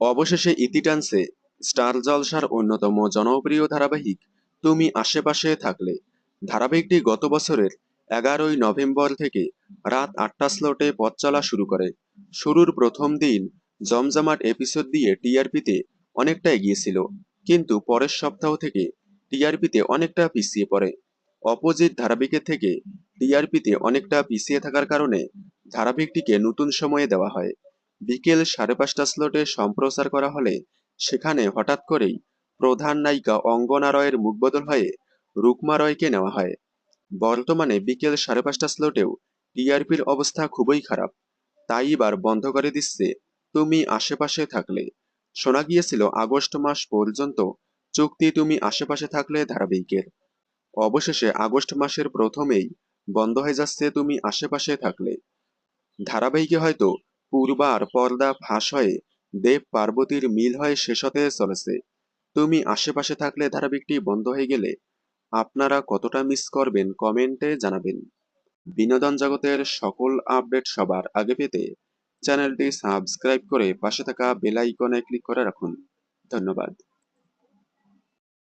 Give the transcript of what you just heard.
অবশেষে ইতি টানছে স্টার জলসার অন্যতম জনপ্রিয় ধারাবাহিক তুমি আশেপাশে থাকলে। ধারাবাহিকটি গত বছরের এগারোই নভেম্বর থেকে রাত আটটা স্লটে পথ চলা শুরু করে। শুরুর প্রথম দিন জমজমাট এপিসোড দিয়ে টিআরপিতে অনেকটা এগিয়েছিল, কিন্তু পরের সপ্তাহ থেকে টিআরপিতে অনেকটা পিছিয়ে পড়ে। অপোজিট ধারাবাহিকের থেকে টিআরপিতে অনেকটা পিছিয়ে থাকার কারণে ধারাবাহিকটিকে নতুন সময়ে দেওয়া হয়। বিকেল সাড়ে পাঁচটা স্লটে সম্প্রচার করা হলে সেখানে হঠাৎ করেই প্রধান নায়িকা অঙ্গনা রয়ের মুখবদল হয়ে রুকমা রয়কে নেওয়া হয়। বর্তমানে বিকেল সাড়ে পাঁচটা স্লটেও টিআরপির অবস্থা খুবই খারাপ। তাই এবার বন্ধ করে দিচ্ছে তুমি আশেপাশে থাকলে। শোনা গিয়েছিল, আগস্ট মাস পর্যন্ত চুক্তি তুমি আশেপাশে থাকলে ধারাবাহিকের। অবশেষে আগস্ট মাসের প্রথমেই বন্ধ হয়ে যাচ্ছে তুমি আশেপাশে থাকলে। ধারাবাহিকে হয়তো পূর্বার পর্দা ফাঁস হয়ে দেব পার্বতীর মিল হয়ে শেষ হতে চলেছে। তুমি আশেপাশে থাকলে ধারাবাহিকটি বন্ধ হয়ে গেলে আপনারা কতটা মিস করবেন কমেন্টে জানাবেন। বিনোদন জগতের সকল আপডেট সবার আগে পেতে চ্যানেলটি সাবস্ক্রাইব করে পাশে থাকা বেল আইকনে ক্লিক করে রাখুন। ধন্যবাদ।